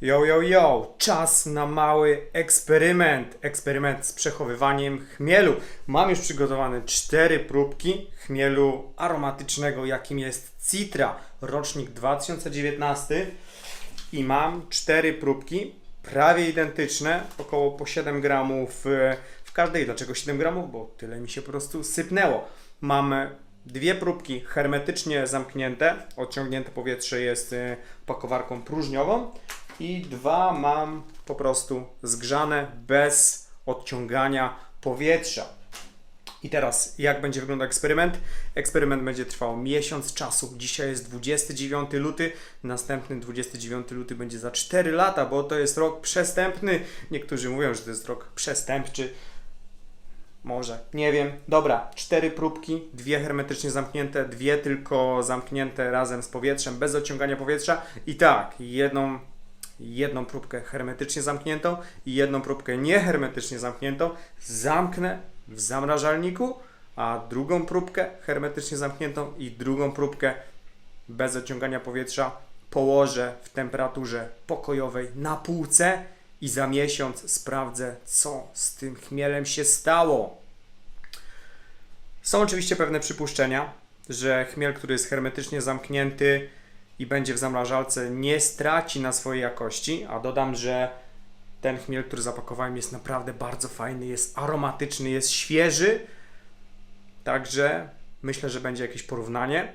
Yo, yo, yo! Czas na mały eksperyment. Eksperyment z przechowywaniem chmielu. Mam już przygotowane cztery próbki chmielu aromatycznego, jakim jest Citra, rocznik 2019. I mam cztery próbki, prawie identyczne, około po 7 gramów e, w każdej. Dlaczego 7 gramów? Bo tyle mi się po prostu sypnęło. Mamy dwie próbki hermetycznie zamknięte, odciągnięte powietrze jest e, pakowarką próżniową i dwa mam po prostu zgrzane bez odciągania powietrza. I teraz, jak będzie wyglądał eksperyment? Eksperyment będzie trwał miesiąc czasu. Dzisiaj jest 29 luty, następny 29 luty będzie za 4 lata, bo to jest rok przestępny. Niektórzy mówią, że to jest rok przestępczy. Może, nie wiem. Dobra, cztery próbki, dwie hermetycznie zamknięte, dwie tylko zamknięte razem z powietrzem, bez odciągania powietrza. I tak, jedną, jedną próbkę hermetycznie zamkniętą i jedną próbkę niehermetycznie zamkniętą zamknę w zamrażalniku, a drugą próbkę hermetycznie zamkniętą i drugą próbkę bez odciągania powietrza położę w temperaturze pokojowej na półce i za miesiąc sprawdzę, co z tym chmielem się stało. Są oczywiście pewne przypuszczenia, że chmiel, który jest hermetycznie zamknięty i będzie w zamrażalce, nie straci na swojej jakości, a dodam, że ten chmiel, który zapakowałem, jest naprawdę bardzo fajny, jest aromatyczny, jest świeży. Także myślę, że będzie jakieś porównanie.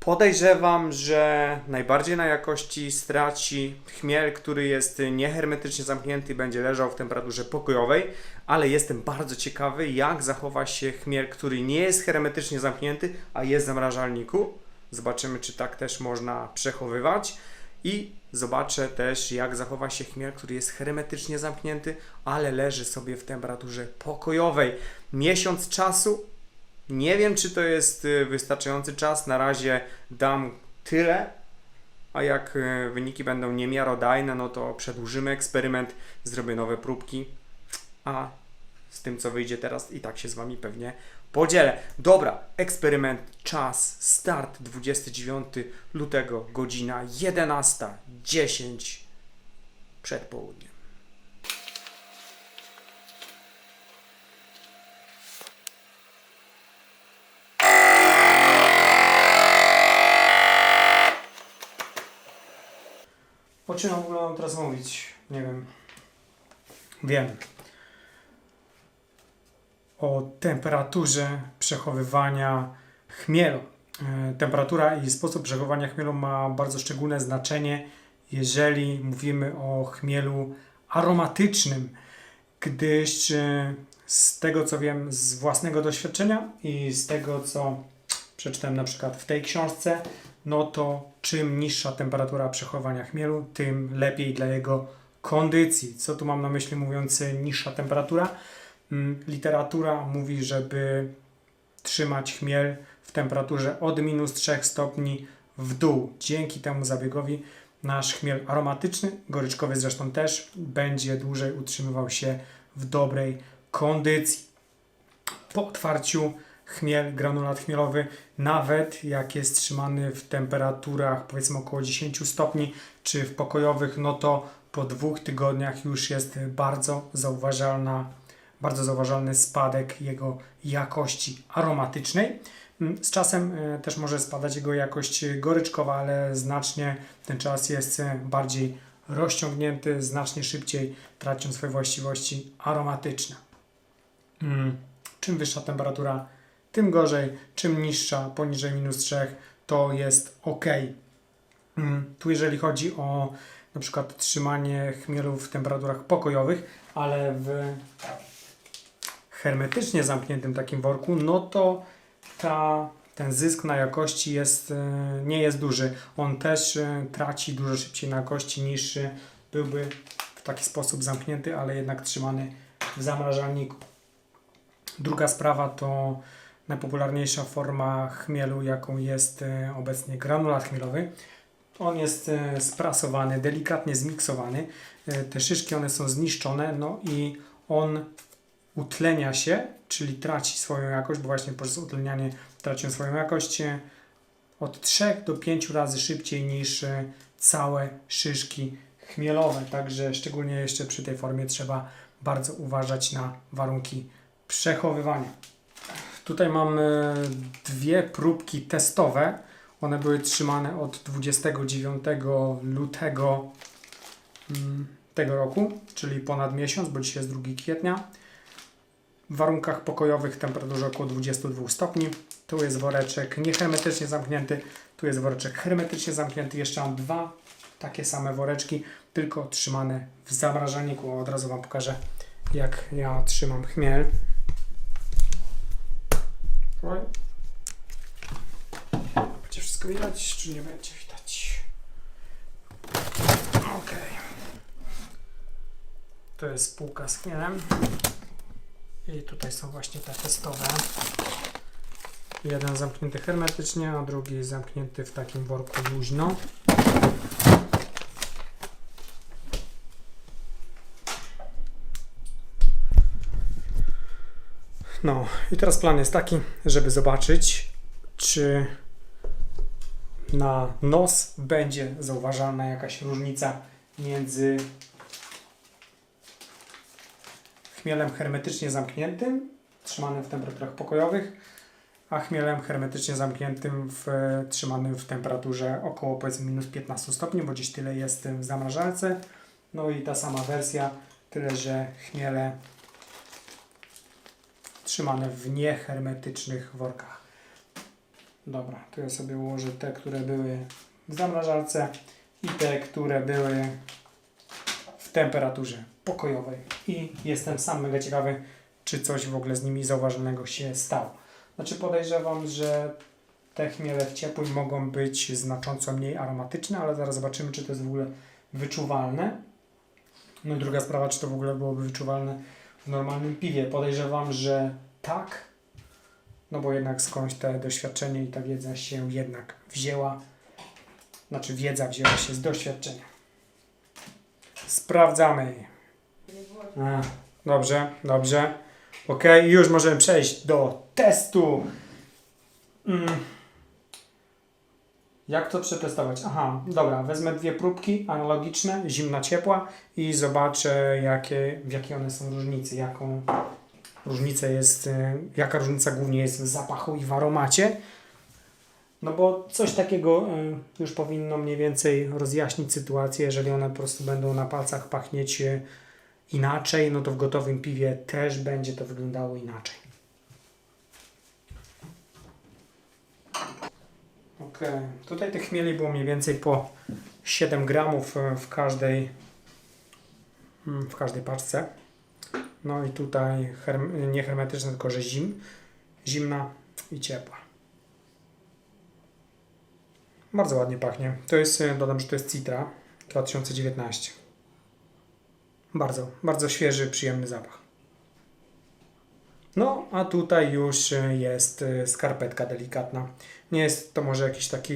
Podejrzewam, że najbardziej na jakości straci chmiel, który jest niehermetycznie zamknięty i będzie leżał w temperaturze pokojowej, ale jestem bardzo ciekawy, jak zachowa się chmiel, który nie jest hermetycznie zamknięty, a jest w zamrażalniku. Zobaczymy, czy tak też można przechowywać. I zobaczę też, jak zachowa się chmiel, który jest hermetycznie zamknięty, ale leży sobie w temperaturze pokojowej. Miesiąc czasu nie wiem, czy to jest y, wystarczający czas. Na razie dam tyle, a jak y, wyniki będą niemiarodajne, no to przedłużymy eksperyment, zrobię nowe próbki, a z tym, co wyjdzie teraz, i tak się z Wami pewnie podzielę. Dobra, eksperyment, czas, start 29 lutego, godzina 11.10 przed południem. O czym w ogóle mam teraz mówić? Nie wiem. Wiem. O temperaturze przechowywania chmielu. E, Temperatura i sposób przechowywania chmielu ma bardzo szczególne znaczenie, jeżeli mówimy o chmielu aromatycznym, gdyż e, z tego co wiem z własnego doświadczenia i z tego co przeczytałem na przykład w tej książce, no to czym niższa temperatura przechowania chmielu, tym lepiej dla jego kondycji. Co tu mam na myśli mówiąc y, niższa temperatura? Mm, Literatura mówi, żeby trzymać chmiel w temperaturze od minus 3 stopni w dół. Dzięki temu zabiegowi nasz chmiel aromatyczny, goryczkowy zresztą też, będzie dłużej utrzymywał się w dobrej kondycji. Po otwarciu chmiel, granulat chmielowy, nawet jak jest trzymany w temperaturach powiedzmy około 10 stopni, czy w pokojowych, no to po dwóch tygodniach już jest bardzo zauważalna, bardzo zauważalny spadek jego jakości aromatycznej. Mm, Z czasem e, też może spadać jego jakość goryczkowa, ale znacznie ten czas jest bardziej rozciągnięty, znacznie szybciej traci on swoje właściwości aromatyczne. Mm, Czym wyższa temperatura, tym gorzej. Czym niższa, poniżej minus 3, to jest ok. Mm, Tu jeżeli chodzi o na przykład trzymanie chmielu w temperaturach pokojowych, ale w hermetycznie zamkniętym takim worku, no to ta, ten zysk na jakości jest, e, nie jest duży. On też e, traci dużo szybciej na jakości niż e, byłby w taki sposób zamknięty, ale jednak trzymany w zamrażalniku. Druga sprawa to najpopularniejsza forma chmielu, jaką jest obecnie granulat chmielowy. On jest sprasowany, delikatnie zmiksowany. Te szyszki one są zniszczone, no i on utlenia się, czyli traci swoją jakość, bo właśnie poprzez utlenianie traci on swoją jakość e, od 3 do 5 razy szybciej niż e, całe szyszki chmielowe, także szczególnie jeszcze przy tej formie trzeba bardzo uważać na warunki przechowywania. Tutaj mamy dwie próbki testowe. One były trzymane od 29 lutego mm, tego roku, czyli ponad miesiąc, bo dzisiaj jest 2 kwietnia. W warunkach pokojowych temperaturze około 22 stopni. Tu jest woreczek niehermetycznie zamknięty, tu jest woreczek hermetycznie zamknięty. Jeszcze mam dwa takie same woreczki, tylko trzymane w zamrażalniku. Od razu Wam pokażę, jak ja trzymam chmiel. Będzie wszystko widać, czy nie będzie widać? Ok. To jest spółka z chmielem. I tutaj są właśnie te testowe. Jeden zamknięty hermetycznie, a drugi zamknięty w takim worku luźno. No i teraz plan jest taki, żeby zobaczyć, czy na nos będzie zauważalna jakaś różnica między chmielem hermetycznie zamkniętym, trzymanym w temperaturach pokojowych, a chmielem hermetycznie zamkniętym, w, trzymanym w temperaturze około powiedzmy minus 15 stopni, bo gdzieś tyle jest w zamrażalce. No i ta sama wersja, tyle że chmiele trzymane w niehermetycznych workach. Dobra, to ja sobie ułożę te, które były w zamrażalce i te, które były temperaturze pokojowej. I jestem sam mega ciekawy, czy coś w ogóle z nimi zauważalnego się stało. Znaczy podejrzewam, że te chmiele w ciepłym mogą być znacząco mniej aromatyczne, ale zaraz zobaczymy, czy to jest w ogóle wyczuwalne. No i druga sprawa, czy to w ogóle byłoby wyczuwalne w normalnym piwie. Podejrzewam, że tak, no bo jednak skądś te doświadczenie i ta wiedza się jednak wzięła. Znaczy wiedza wzięła się z doświadczenia. Sprawdzamy. A, dobrze, dobrze. Ok, już możemy przejść do testu. Mm. Jak to przetestować? Aha, dobra, wezmę dwie próbki analogiczne, zimna, ciepła i zobaczę jakie, jakie one są różnice, jaką różnica jest, y, jaka różnica głównie jest w zapachu i w aromacie. No bo coś takiego y, już powinno mniej więcej rozjaśnić sytuację, jeżeli one po prostu będą na palcach pachnieć y, inaczej, no to w gotowym piwie też będzie to wyglądało inaczej. Ok, tutaj tych chmieli było mniej więcej po 7 gramów y, w każdej, mm, w każdej paczce. No i tutaj nie hermetyczna, tylko że zim, zimna i ciepła. Bardzo ładnie pachnie. To jest, y, dodam, że to jest Citra 2019. Bardzo, bardzo świeży, przyjemny zapach. No, a tutaj już y, jest y, skarpetka delikatna. Nie jest to może jakiś taki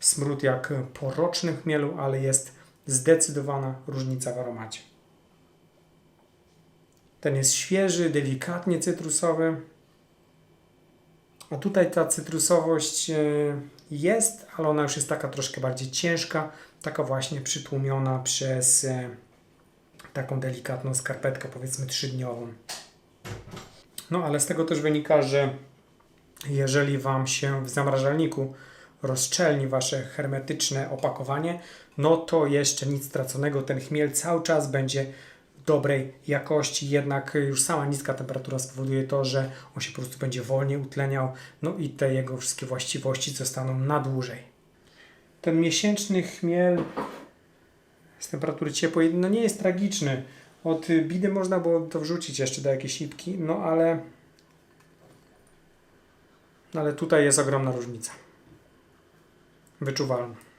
smród jak po rocznym chmielu, ale jest zdecydowana różnica w aromacie. Ten jest świeży, delikatnie cytrusowy. A tutaj ta cytrusowość y, jest, ale ona już jest taka troszkę bardziej ciężka, taka właśnie przytłumiona przez y, taką delikatną skarpetkę, powiedzmy trzydniową. No ale z tego też wynika, że jeżeli Wam się w zamrażalniku rozszczelni Wasze hermetyczne opakowanie, no to jeszcze nic straconego. Ten chmiel cały czas będzie dobrej jakości, jednak już sama niska temperatura spowoduje to, że on się po prostu będzie wolniej utleniał, no i te jego wszystkie właściwości zostaną na dłużej. Ten miesięczny chmiel z temperatury ciepłej no nie jest tragiczny. Od bidy można było to wrzucić jeszcze do jakiejś ipki, no ale no ale tutaj jest ogromna różnica. Wyczuwalna.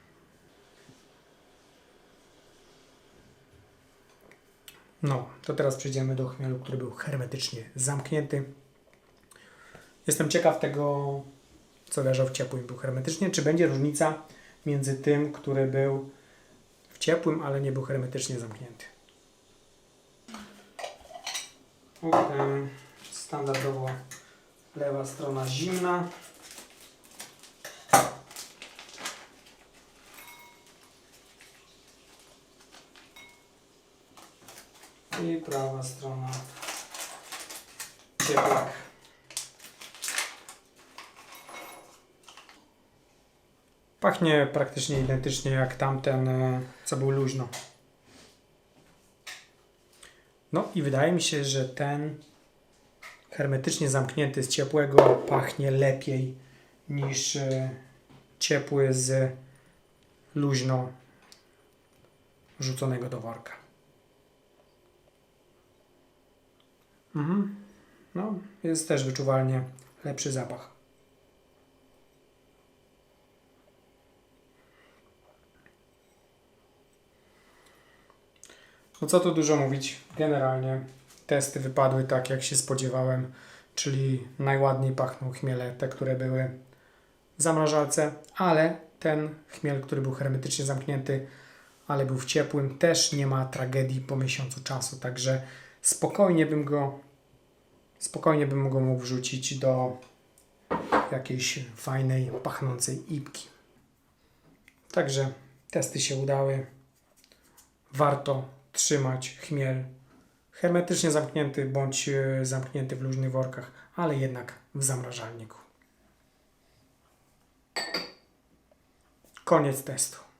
No, to teraz przejdziemy do chmielu, który był hermetycznie zamknięty. Jestem ciekaw tego, co leżał w ciepłym, był hermetycznie. Czy będzie różnica między tym, który był w ciepłym, ale nie był hermetycznie zamknięty? Standardowo lewa strona zimna. I prawa strona. Cieplak. Pachnie praktycznie identycznie jak tamten, e, co był luźno. No i wydaje mi się, że ten hermetycznie zamknięty z ciepłego pachnie lepiej niż e, ciepły z luźno rzuconego do worka. Mhm. No, jest też wyczuwalnie lepszy zapach. No co tu dużo mówić. Generalnie testy wypadły tak, jak się spodziewałem, czyli najładniej pachną chmiele, te, które były w zamrażalce, ale ten chmiel, który był hermetycznie zamknięty, ale był w ciepłym, też nie ma tragedii po miesiącu czasu, także spokojnie bym go spokojnie bym go mógł wrzucić do jakiejś fajnej, pachnącej ipki. Także testy się udały. Warto trzymać chmiel hermetycznie zamknięty bądź e, zamknięty w luźnych workach, ale jednak w zamrażalniku. Koniec testu.